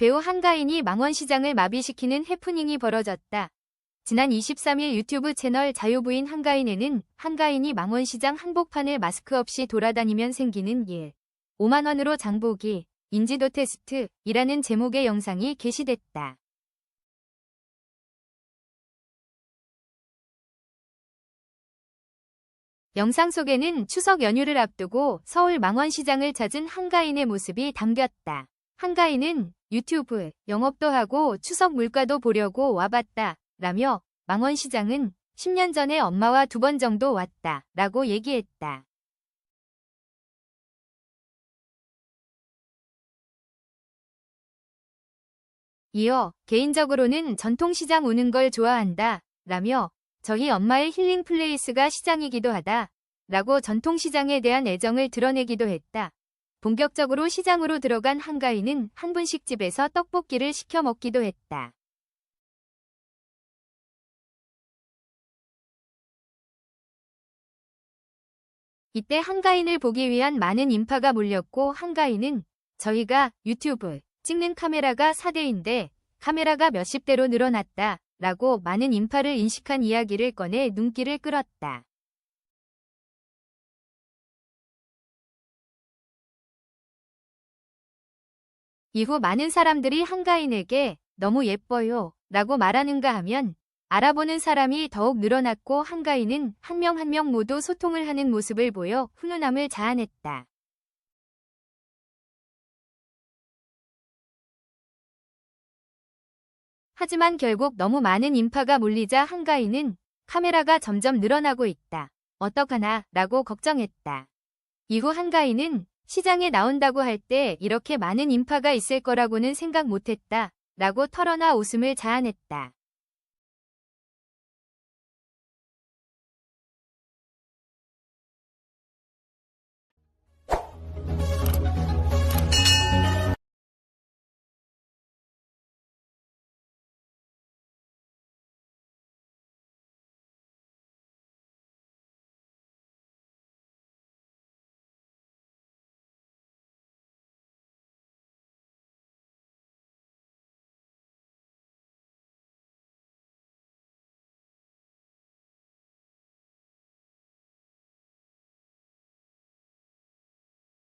배우 한가인이 망원시장을 마비시키는 해프닝이 벌어졌다. 지난 23일 유튜브 채널 자유부인 한가인에는 한가인이 망원시장 한복판을 마스크 없이 돌아다니면 생기는 일. 5만원으로 장보기, 인지도 테스트이라는 제목의 영상이 게시됐다. 영상 속에는 추석 연휴를 앞두고 서울 망원시장을 찾은 한가인의 모습이 담겼다. 한가인은 유튜브, 영업도 하고 추석 물가도 보려고 와봤다. 라며 망원시장은 10년 전에 엄마와 두 번 정도 왔다. 라고 얘기했다. 이어 개인적으로는 전통시장 오는 걸 좋아한다. 라며 저희 엄마의 힐링 플레이스가 시장이기도 하다. 라고 전통시장에 대한 애정을 드러내기도 했다. 본격적으로 시장으로 들어간 한가인은 한 분식집에서 떡볶이를 시켜 먹기도 했다. 이때 한가인을 보기 위한 많은 인파가 몰렸고 한가인은 저희가 유튜브 찍는 카메라가 4대인데 카메라가 몇십 대로 늘어났다 라고 많은 인파를 인식한 이야기를 꺼내 눈길을 끌었다. 이후 많은 사람들이 한가인에게 너무 예뻐요 라고 말하는가 하면 알아보는 사람이 더욱 늘어났고 한가인은 한 명 한 명 모두 소통을 하는 모습을 보여 훈훈함을 자아냈다. 하지만 결국 너무 많은 인파가 몰리자 한가인은 카메라가 점점 늘어나고 있다. 어떡하나 라고 걱정했다. 이후 한가인은 시장에 나온다고 할 때 이렇게 많은 인파가 있을 거라고는 생각 못했다. 라고 털어놔 웃음을 자아냈다.